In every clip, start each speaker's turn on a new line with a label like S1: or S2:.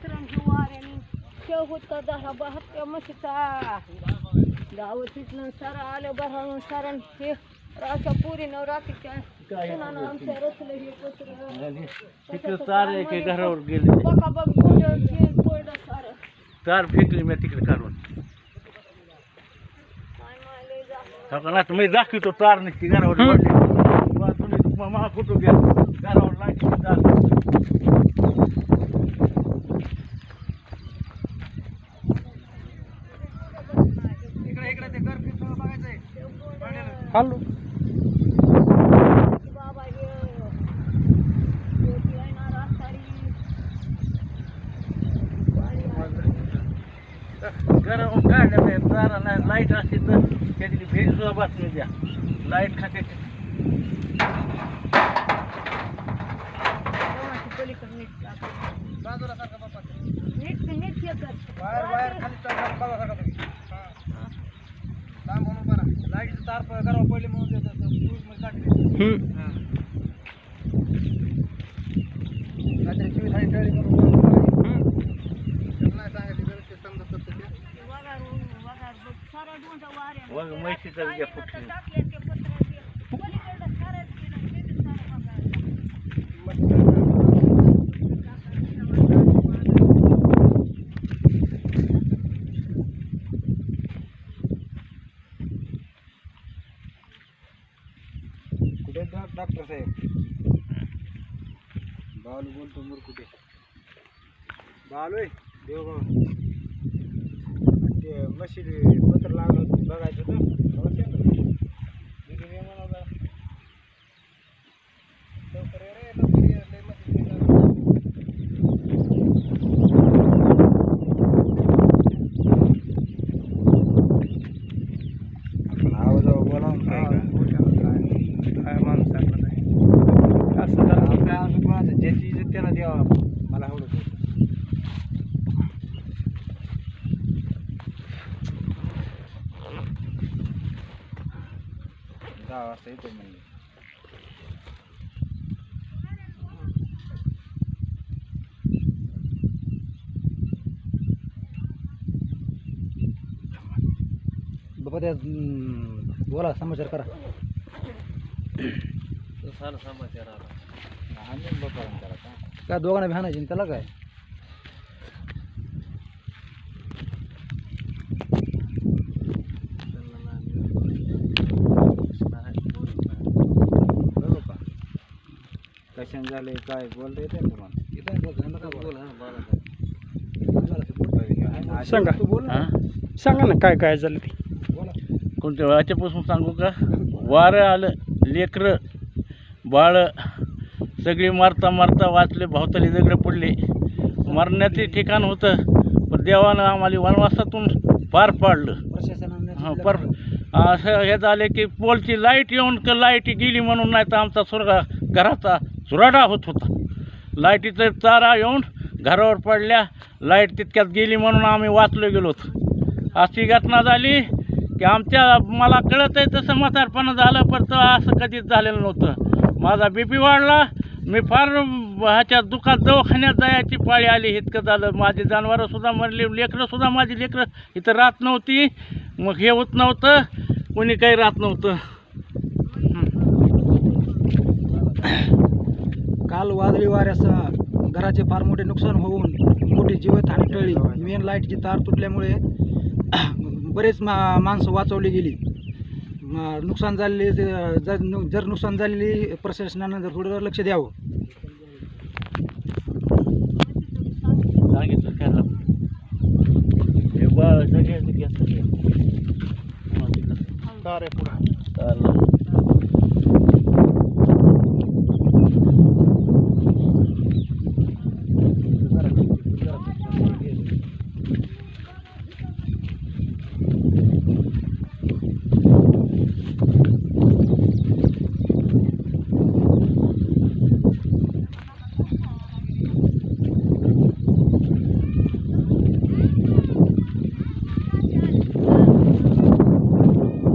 S1: कुत्र्यांची वाऱ्याने शेव होता दहा बहात्तर म्हशीचा गाव तिथलं सारा आलं बरं सारण हे राच्या पुरीनं रात्रीच्या सुनानं आमच्या रचलं हे कुत्रं.
S2: तिकडे तार आहे की घरावर गेले
S1: बघा बघ पडलं सारं
S2: तार फेकली मी तिकडे काढून. हो तर मी दाखवतो तार नसती घरावर पडली. तुम्ही फोटो घ्या घरावर लागली
S1: बाबा रातसारी.
S2: घरावर काढल्या तारा नाही लाइट असते तर त्याची भेट सुद्धा बातमी द्या लाइट
S1: तेव्हाची पलीकडे नीट टाक. नीट नीट हे कर.
S2: लाईटचं तार घरावर पडले म्हणून
S1: डोंजा वाऱ्यानं.
S2: वग म्हशीचं
S1: काय
S2: घ्या
S1: नाही
S2: फुटलं.
S1: तर टाकले ते पत्र्याचे. पलीकडं सारं केलं, तिथं सारं बघायचं.
S3: कुठे डॉक्टर साहेब. बालू बोलतो मुरकुटे बालू आहे. देवगाव ते मशीन पत्र होतं, बघायचं होतं अवश्य ना. दिदी ये म्हणा जरा. लवकर ये रे, लवकर ये, लय machine लागलं. आपण आवाजावर बोलावून काय का काय माणसाला नाही असं तर आपल्या असं कोणाचं ज्याची इज्जत त्याला द्यावा मला आवडत होतं. येतो म्हणजे बाबा त्या बोला समाचार करा.
S2: सारा समाचार आला.
S3: आणि बाबा त्याला का काय दोघांना भ्यानायची त्याला काय बरोबर का कशाने झाले काय बोलता येते तुम्हाला
S4: सांगा.
S2: हा?
S4: सांगा ना काय काय झालं ते?
S3: बोला.
S2: कोणत्या वाच्यापासून सांगू का? वारं आलं लेकरं बाळ सगळी मारता मारता वाचले भावताली दगडं पडले. मरण्याचे ठिकाण होतं पण देवानं आम्हाला वनवासातून पार पाडलं. हां पर असं हे झालं की पोलची लाइट येऊन क लाइट गेली म्हणून नाही तर आमचा स्वर्ग घराचा चुराडा होत होता. लाईटीचा तारा येऊन घरावर पडल्या लाइट तितक्यात गेली म्हणून आम्ही वाचलो गेलो अशी घटना झाली की आमच्या मला कळत आहे तसं म्हातारपणा झालं पण तर असं कधीच झालेलं नव्हतं. माझा बी पी वाढला मी फार ह्याच्या दुखात दवाखान्यात जायची पाळी आली इतकं झालं. माझी जनावरंसुद्धा मरली लेकरंसुद्धा माझी लेकरं इथं राहत नव्हती. मग हे होत नव्हतं कोणी काही राहत नव्हतं.
S3: काल वादळी वाऱ्यासह घराचे फार मोठे नुकसान होऊन मोठी जीवितहानी टळली. मेन लाईटची तार तुटल्यामुळे बरेच मा माणसं वाचवली गेली. म- नुकसान झालेले जर नु- जर नुकसान झालेली प्रशासनानं जर थोडं लक्ष द्यावं.
S2: सांगितलं त्याला हे बा सगळ्याचं घेतलं मग तिथं चाललं.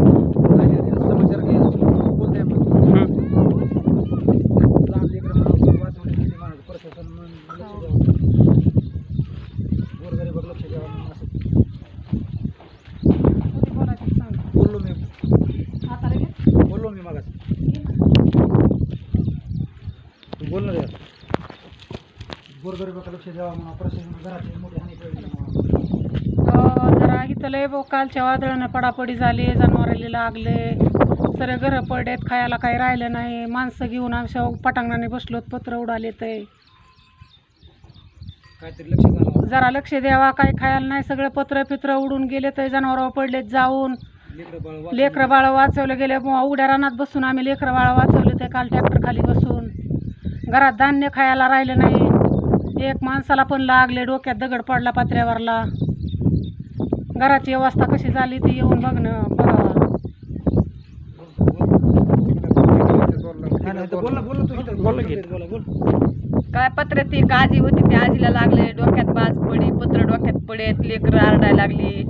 S3: समाचार घे बोलताय मग लहान लेकरं म्हणून वाचवली गेली म्हणून प्रशासन म्हणून लक्ष द्यावं. गोरगरीबावर लक्ष द्यावं म्हणून असं बोललो मी बोललो मी मागास तू बोल ना रे गोरगरीबाकडे लक्ष द्यावं म्हणून प्रशासन घराची मोठी हानी
S5: अं, जरा इथं लय बो कालच्या वादळानं पडापडी झाली जनावराला लागले. सगळे घरं पडलेत खायला काही राहिलं नाही. माणसं घेऊन आमच्या पटांगणाने बसलोत पत्र उडाले ते.
S3: काहीतरी लक्ष घालावं
S5: जरा लक्ष द्यावा काही खायला नाही. सगळे पत्र फित्र उडून गेले तर जनावरावर पडलेत जाऊन.
S3: लेकरं बाळ वाचून
S5: लेकरं बाळ वाचवले गेले. मग उघड्या रानात बसून आम्ही लेकरं बाळ वाचवले ते काल ट्रॅक्टर खाली बसून. घरात धान्य खायला राहिलं नाही. एक माणसाला पण लागले डोक्यात दगड पडला पात्र्यावरला. घराची अवस्था कशी झाली ती येऊन बघणं
S3: ना बोल
S4: बोला
S6: काय पत्र ती एक आजी होती त्या आजीला लागले डोक्यात बाज पडी पत्र डोक्यात पडेत लेकरं आरडायला लागली.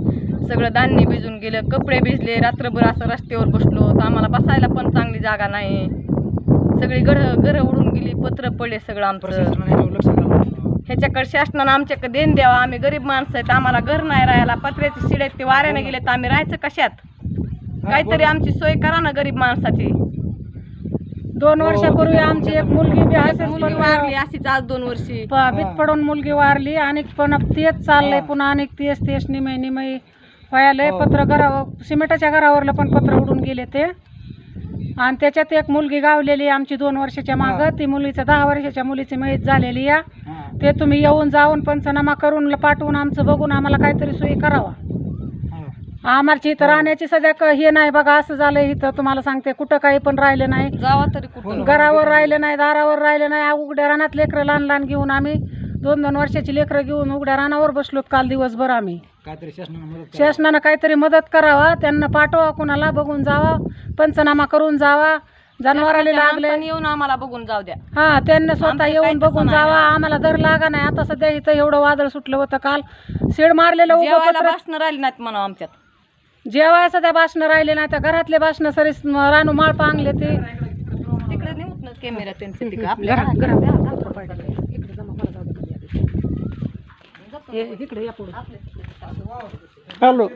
S6: सगळं धान्य भिजून गेलं कपडे भिजले रात्रभर असं रस्त्यावर बसलो. तर आम्हाला बसायला पण चांगली जागा नाही. सगळी गड घरं उडून गेली पत्र पडले सगळं आमचं. ह्याच्याकडे शासनानं आमच्याकडे देण द्यावा. आम्ही गरीब माणसं आहेत आम्हाला घर नाही राहायला. पत्र्याची शिड आहेत ते वाऱ्याने गेले तर आम्ही राहायचं कशात? काहीतरी आमची सोय करा ना गरीब माणसाची.
S5: दोन वर्षापूर्वी आमची एक मुलगी बी असेच
S6: मुलगी वारली. अशीच आज दोन वर्षी.
S5: प- बीत पडून मुलगी वारली. आणि पण तेच चाललंय. पुन्हा आणि तेच तेच निमे निमे व्हायलंय पत्र घरावर सिमेंटाच्या घरावरलं पण पत्र उडून गेले ते. आणि त्याच्यात एक मुलगी गावलेली आमची दोन वर्षाच्या मागं. ती मुलीचं दहा वर्षाच्या मुलीची मयत झालेली या
S3: हां
S5: ते तुम्ही येऊन जाऊन पंचनामा करून पाठवून आमचं बघून आम्हाला काहीतरी सोयी करावा.
S3: हां.
S5: आम्हाला इथं राहण्याची सध्या क- हे नाही बघा असं झालं इथं तुम्हाला सांगते कुठं काही पण राहिलं नाही.
S6: जावा तरी कुठं.
S5: घरावर राहिलं नाही दारावर राहिलं नाही उघड्या रानात लेकरं लहान लहान घेऊन आम्ही दोन दोन वर्षाची लेकरं घेऊन उघड्या रानावर बसलोत काल दिवसभर आम्ही.
S3: काहीतरी शासनाने मदत करा.
S5: शासनानं काहीतरी मदत करावा त्यांना पाठवा कुणाला बघून जावा पंचनामा करून जावा जनावराला लागले.
S6: माणसाने येऊन आम्हाला बघून जाऊ द्या.
S5: हा त्यांना स्वतः
S6: आमचं
S5: येऊन
S6: तसं
S5: बघून
S6: नाही
S5: जावा. आम्हाला दर लागा नाही. आता सध्या इथं एवढं वादळ सुटलं होतं काल. शेड मारलेलं उभं
S6: जेवायला
S5: पत्र
S6: भाषणं राहिली नाहीत म्हणा आमच्यात.
S5: जेवाय सध्या भाषणं राहिले नाही तर घरातले भाषणं सरीस रानू माळ पांगले ते.
S6: तिकडे नेऊत ना कॅमेरा त्यांचे तिकडे आपल्या
S5: घरात घरात. इकडे हे, या पुढे.
S4: हॅलो.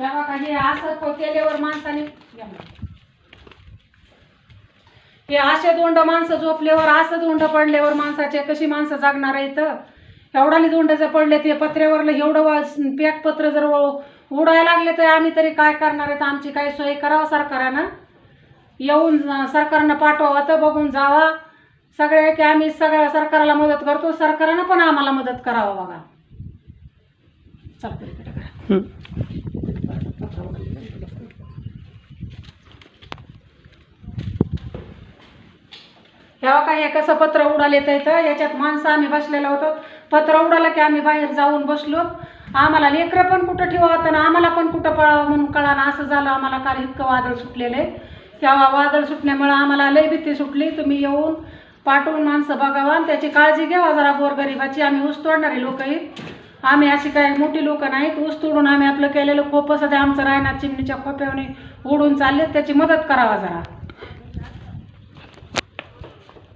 S3: असं, हे
S5: असं केल्यावर माणसाने हे असे दोंड माणसं झोपल्यावर असं दोंड पडल्यावर माणसाचे कशी माणसं जागणार आहेत एवढाली दोंड जर पडले ते पत्र्यावरलं एवढं पॅक पत्र जर उडायला लागले तर आम्ही तरी काय करणार आहेत आमची काही सोय करावं सरकारानं. येऊन सरकारनं पाठवावं तर बघून जावा. सगळे की आम्ही सगळ्या सरकारला मदत करतो सरकारनं पण आम्हाला मदत करावं बघा.
S4: हं.
S5: ह्या काय हे कसं पत्र उडाले तर याच्यात माणसं आम्ही बसलेलो होतो. पत्र उडालं की आम्ही बाहेर जाऊन बसलो. आम्हाला लेकरं पण कुठं ठेवावं ना आम्हाला पण कुठं पळावं म्हणून कळालं असं झालं. आम्हाला काल इतकं वादळ सुटलेलं आहे. तेव्हा वादळ सुटल्यामुळं आम्हाला लय भीती सुटली. तुम्ही येऊन पाठवून माणसं बघावा आणि त्याची काळजी घ्यावा जरा गोरगरिबाची आम्ही ऊस तोडणारे लोक आहेत. आम्ही अशी काही मोठी लोक नाहीत. ऊस तोडून आम्ही आपलं केलेलं खोपं सध्या आमचं राहणार चिमणीच्या खोप्याने उडून चालले त्याची मदत करावा जरा.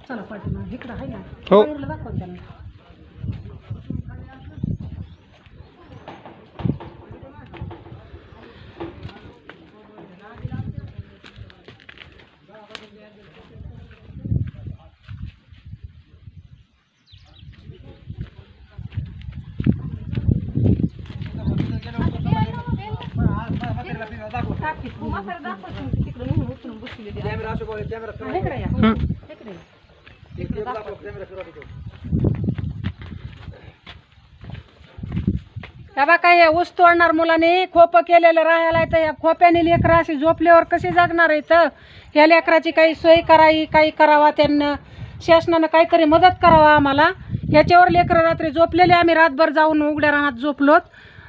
S5: चला पाठीमागे इकडं आहे ना.
S4: हो.
S5: त्यांना
S6: तिकडे नेऊन उचलून बसलेली आहे.
S3: Camera असं बघ, camera फिरवा.
S5: हा, इकडे या
S4: हं.
S5: इकडे या.
S3: इकडे दाखव, camera फिरवा तिकडे.
S5: त्या बा काय ऊस तोडणार मुलांनी? खोपं केलेलं राहायला तर या खोप्याने लेकरं अशी झोपल्यावर कशी जागणार आहे तर या लेकराची काही सोय करावी काही करावा त्यांना. शासनानं काहीतरी मदत करावा आम्हाला. याच्यावर लेकरं रात्री झोपलेले आम्ही. रातभर जाऊन उघड्या रानात झोपलोत.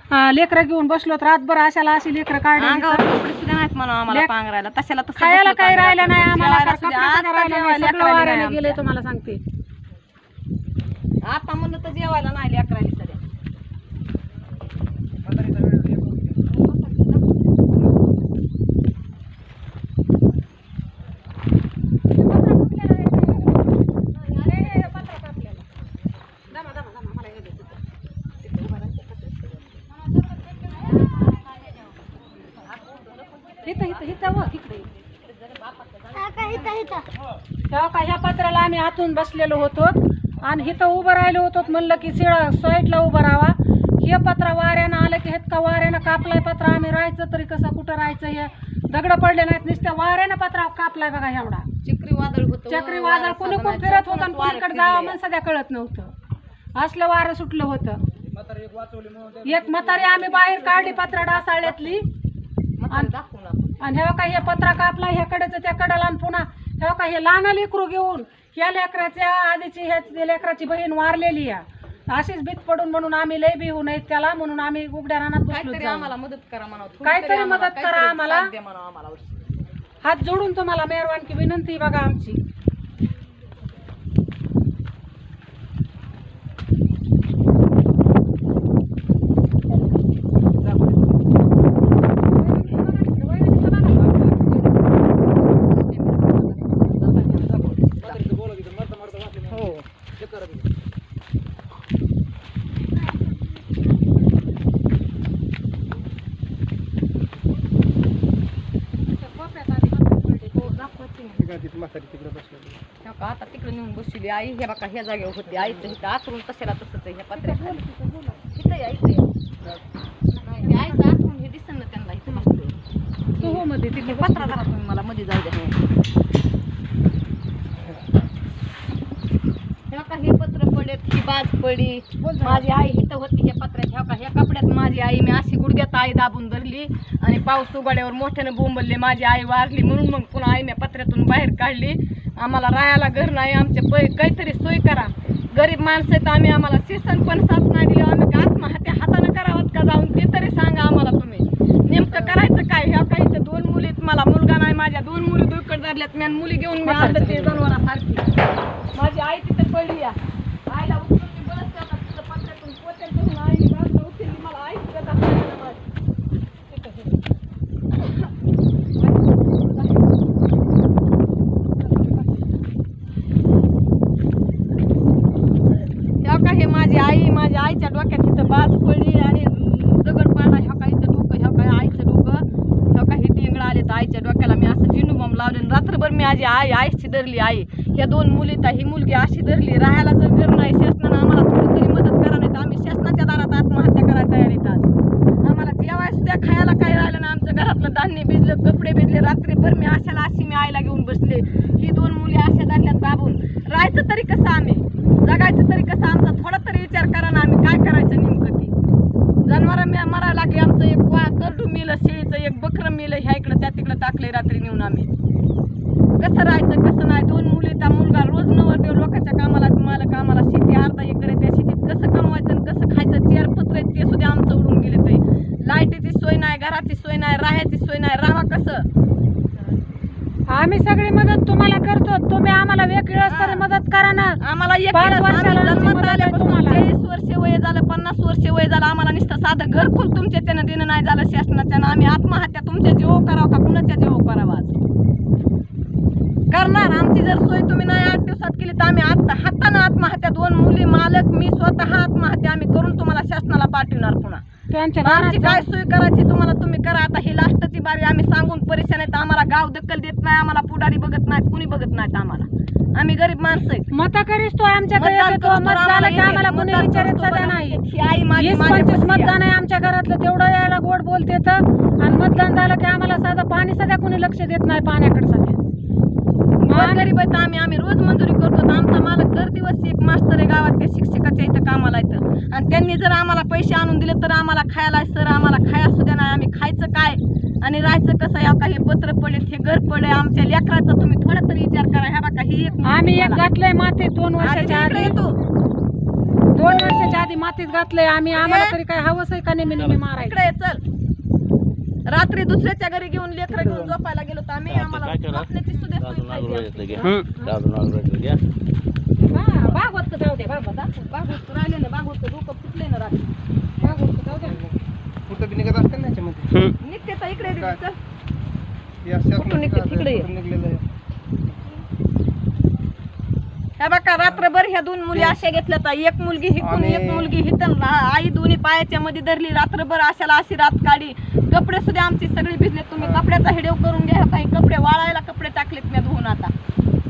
S5: लेकरं घेऊन बसलोत रातभर अशाला अशी लेकरं
S6: अंगावर कपडे सुद्धा नाहीत म्हणा आम्हाला
S5: लेक-
S6: पांघरायला तशाला तसं
S5: खायला
S6: बसलो
S5: काही. राहिलं नाही आम्हाला
S6: जेवायला
S5: का
S6: सुद्धा
S5: कपडे सुद्धा
S6: आता
S5: राहिलं नाही
S6: जेवायला
S5: सगळं
S6: लेकरांनी
S5: वाऱ्याने
S6: नाही
S5: गेले. तुम्हाला सांगते
S6: आता म्हणलं तर जेवायला नाही लेकरांनी सध्या
S3: म्हातारीचा वेळ येतो.
S5: तेव्हा का ह्या आतून बसलेलो होतो आणि इथं उभं राहिलो होतो. म्हणलं की शिळा साईडला उभं राहावा. हे पत्रा वाऱ्यानं आलं की हेत का वाऱ्यानं कापलाय पत्रा. आम्ही राहायचं तरी कसं कुठं राहायचं हे? दगडं पडले नाहीत नुसत्या वाऱ्यानं पत्रा कापलाय बघा एवढा.
S6: चक्रीवादळ होतं
S5: चक्रीवादळ कुणी कोण फिरत होतं आणि कुणीकडे जावं म्हणून सध्या कळत नव्हतं. असलं वारं सुटलं होतं. एक म्हातारी आम्ही बाहेर काढली पत्रा डासाळ्यातली आणि हे काही हे पत्रा कापला ह्या कडेचं त्या कडेला पुन्हा हे काही हे लहान लेकरू घेऊन. ह्या लेकराच्या आधीची ह्या लेकराची बहीण वारलेली आहे अशीच भीत पडून म्हणून आम्ही लय बिहू नाहीत त्याला म्हणून आम्ही उघड्या रानात बसलो
S6: काहीतरी. आम्हाला मदत करा
S5: काहीतरी मदत करा आम्हाला.
S6: आम्हाला
S5: हात जोडून तुम्हाला मेहरबानकी विनंती बघा आमची
S6: ना. हो का, आता तिकडे नेऊन बसली आई हे बघा ह्या जागेवर होती. आईचं इथं आतरून कशाला तसंच आहे ह्या पत्र्या इथं आईचं आतरून हे दिसन ना त्यांना इथं
S5: हो मध्ये तिथे
S6: पत्रा तुम्ही मला मध्ये जाऊ द्या हे बघा हे पत्र ही बाज पडली माझी आई इथं होती ह्या पत्र्यात ह्या का ह्या कपड्यात. माझी आई मी अशी गुडघ्यात आई दाबून धरली आणि पाऊस उघड्यावर मोठ्यानं बोंबलले. माझी आई वारली म्हणून मग पुन्हा आई मी पत्र्यातून बाहेर काढली. आम्हाला राहायला घर नाही आमचे पै काहीतरी सोय करा. गरीब माणसं आहेत आम्ही आम्हाला सेसन पण साथ नाही दिली. आम्ही का आत्महत्या हातानं करावं का जाऊन? ते तरी सांगा आम्हाला तुम्ही. नेमकं करायचं काय? ह्या काही तर दोन मुली आहेत मला मुलगा नाही माझ्या दोन मुली दुकड धरल्यात मी मुली घेऊन मी आलं ते जनावरासारखी. माझी आई तिथे पडली या आईला उचलून मी बरंच त्याला तिथं पत्र्यातून पोत्यात धरून आईने बाजूला उचलली मला आई सुद्धा दाखवायला माझी. तिथं हे. ह्या का हे माझी आई माझ्या आईच्या डोक्यात इथं बाज पडली आणि दगड पाडला ह्या का इथं डोकं ह्या काय आईचं डोकं ह्या का हे टिंगळ आले तर आईच्या डोक्याला मी असं जिनू बॉम्ब बरोबर मी माझी आई आईशी धरली आई. ह्या दोन मुली तर ही मुलगी अशी धरली राहायला जर घर नाही शासनानं आम्हाला थोडी तरी मदत करा नाही तर आम्ही शासनाच्या दारात आत्महत्या करायला तयार येतात आम्हाला जेवाय सुद्धा खायला काय राहिलं ना आमचं घरातलं धान्य भिजलं कपडे भिजले रात्रीभर मी अशाला अशी मी आईला घेऊन बसले. ही दोन मुली अशा धरल्यात दाबून राहायचं तरी कसं आम्ही? जगायचं तरी कसं आमचा? थोडा तरी विचार करा ना आम्ही काय करायचं नेमकं ती? मी मरायला लागली आमचं एक करडू मिलं शेळीचं एक बकरं मिलं ह्या इकडं त्या तिकडं टाकले रात्री नेऊन आम्ही. कसं राहायचं कसं नाही? दोन मुली त्या मुलगा रोज नवर देव लोकांच्या कामाला मालक आम्हाला शेती अर्धा एकर आहे त्या शेतीत. कसं कमवायचं आणि कसं खायचं? चेअर पत्र आहेत ते सुद्धा आमचं उडून गेले ते. लाईटीची सोय नाही घराची सोय नाही राहायची सोय नाही. राहा कसं?
S5: आम्ही सगळी मदत तुम्हाला करतो. तुम्ही आम्हाला वेगळं तरी मदत करा ना.
S6: आम्हाला एक
S5: पाच वर्षाला
S6: जन्मात आल्यापासून
S5: तुम्हाला.
S6: चाळीस वर्ष वय झालं पन्नास वर्ष वय झालं आम्हाला नुसतं साधं घरकुल तुमच्या त्यानं देणं नाही झालं शासनाच्यानं. आम्ही आत्महत्या तुमच्या जीव करावं का कुणाच्या जीव करावा? करणार. आमची जर सोय तुम्ही नाही आठ दिवसात केली तर आम्ही आता हातानं आत्महत्या दोन मुली मालक मी स्वतः आत्महत्या आम्ही करून तुम्हाला शासनाला पाठवणार पुन्हा. आमची काय सोय करायची तुम्हाला तुम्ही करा. आता ही लास्टची बारी आम्ही सांगून परेशान आहेत. आम्हाला गाव दखल देत नाही आम्हाला पुढारी बघत नाहीत कुणी बघत नाहीत आम्हाला. आम्ही गरीब माणसं आहेत.
S5: मत करीस तो आमच्याकडे की
S6: आम्हाला
S5: कोणी विचारित. नाही.
S6: आई माझी.
S5: मतदान आहे आमच्या घरातलं तेवढं यायला गोड बोलते तर. आणि मतदान झालं की आम्हाला साधं पाणी सध्या कोणी लक्ष देत नाही पाण्याकडे सध्या.
S6: गोर गरीब आहेत आम्ही आम्ही रोज मंजुरी करतो. आमचा मालक दर दिवस एक मास्तर आहे गावात ते शिक्षकाच्या इथं कामाला येतं. आणि त्यांनी जर आम्हाला पैसे आणून दिले तर आम्हाला खायला सर आम्हाला खाया सुद्धा नाही आम्ही खायचं काय? आणि राहायचं कसं या काही पत्र पडले हे घर पडले आमच्या लेकराचा तुम्ही थोडा तरी विचार करा. ह्या बघा ही एक
S5: आम्ही एक. घातलंय मातीत दोन वर्षाच्या आधी.
S6: येतो
S5: दोन वर्षाच्या आधी मातीत घातलंय. आम्ही आम्हाला तरी काय हवंच आहे का नेहमी नेहमी मारायचं.
S6: इकडे ये, चल. रात्री दुसऱ्याच्या घरी घेऊन लेकरं घेऊन झोपायला गेलो तर आम्ही आम्हाला? झोपण्याची सुद्धा सोय पाहिजे.
S5: हा, भागवत जाऊ दे बाबा दाखव.
S6: राहिले ना बागोत डोकं फुटले ना रात्री
S5: भागवत जाऊ दे
S3: कुठं बी निघत असते ना याच्यामध्ये
S6: निघते तर इकडे दे,
S3: हे असं
S6: कुठून निघते? तिकडे ये.
S3: कुठून निघलेलं आहे.
S6: ह्या बघा रात्रभर ह्या दोन मुली अशा घेतल्या तर एक मुलगी हिकून एक मुलगी हितन. आई दोन्ही पायाच्या मध्ये धरली रात्रभर अशाला अशी रात काढी कपडे सुद्धा आमची सगळी भिजले. तुम्ही कपड्याचा हिडीव करून घ्या काही कपडे वाळायला कपडे टाकलेत मी धुवून आता.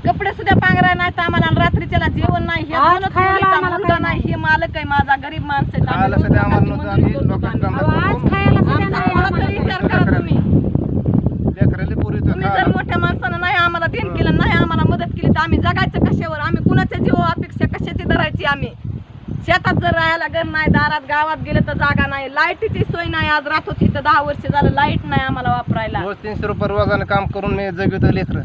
S6: कपडे सुद्धा पांघराय नाही तर आम्हाला रात्रीच्याला जेवण नाही. हे नाही. हे मालक आहे माझा गरीब माणसं आहेत. आम्ही
S7: खायला सध्या आम्हाला नव्हतं आम्ही
S6: मजुरी करतो
S7: लोकांना
S6: आम्ही.
S7: कामाला
S5: आज
S7: करून
S5: खायला सुद्धा
S6: आमचा
S5: नाही
S6: थोडा तरी विचार करा तुम्ही
S7: लेकराले पोरी तर
S6: तुम्ही जर
S7: खायला.
S6: मोठ्या माणसानं नाही आम्हाला देण केलं नाही आम्हाला मदत केली तर आम्ही जगायचं कशावर आम्ही कुणाच्या जीव अपेक्षा कशाची धरायची आम्ही जायला राहायला घर नाही दारात गावात गेले तर जागा नाही. लाईटीची सोय नाही आज राहतो होती तर दहा वर्ष झालं लाइट नाही आम्हाला वापरायला.
S7: रोज तीनशे रुपये रोजाने काम करून मी जगवतो लेकर.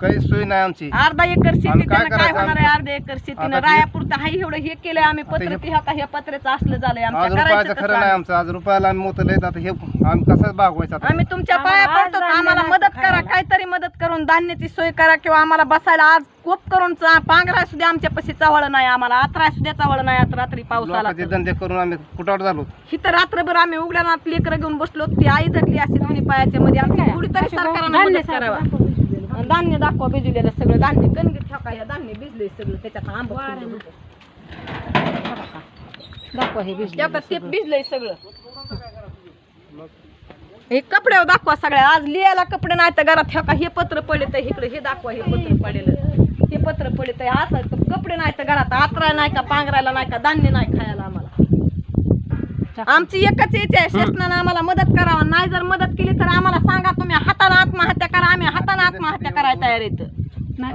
S7: काही सोय नाही आमची.
S6: अर्धा एकर शेती
S7: काय
S6: त्यानं काय
S7: करायचं?
S6: होणार आहे? अर्धा एकर शेतीनं
S7: आता ते-
S6: रायापुरतं हाय एवढं हे केलंय आम्ही
S7: आता
S6: पत्र
S7: हे-
S6: ते ह्या पत्र्याचं असलं झालंय.
S7: आज
S6: आमच्या
S7: रुपयाचं
S6: करायचं
S7: खरं नाही
S6: आम्ही?
S7: आमचं. आज रुपयाला आम्ही मोतं लयत आता हे आम्ही कसं भागवायचं आता?
S6: आम्ही तुमच्या
S5: आम्हाला
S6: पाया
S5: आज
S6: पडतो.
S5: धान्य
S6: आम्हाला
S5: नाही
S6: मदत
S5: खायला.
S6: करा. काहीतरी मदत करून धान्याची सोय करा किंवा आम्हाला बसायला आज कोप करून चा- पांघरा सुद्धा आमच्या पशी चवळ नाही. आम्हाला आत्रा सुद्धा चवळ नाही आता रात्री पाऊस आला
S7: लोकांचे
S6: तर.
S7: धंदे करून आम्ही कुठावर झालो?
S6: इथं रात्रभर आम्ही उघड्या लेकरं घेऊन बसलो. ती आई धरली अशी दोन्ही पायाच्या मध्ये. आमची थोडी तरी सरकारनं
S5: धान्य
S6: मदत करावा. धान्य दाखवा भिजलेलं सगळं. धान्य कणगी ठेका या धान्य भिजले सगळं. त्याच्यात. होतं.
S5: दाखवा हे
S6: त्याच्यात ते भिजलंय सगळं. हे कपड्यावर दाखवा सगळ्या. आज लिहायला कपडे नाही तर घरात ठेका हे पत्र पडले तर इकडे. हे दाखवा हे पत्र पडलेलं. हे पत्र पडले तर असं कपडे नाही तर घरात आतरा नाही का पांघरायला नाही का धान्य नाही खायला आमची एकच इच्छा आहे शासनानं आम्हाला मदत करावा. नाही जर मदत केली तर आम्हाला सांगा तुम्ही हाताने आत्महत्या करा आम्ही हाताने आत्महत्या करायला तयार येतं
S5: नाही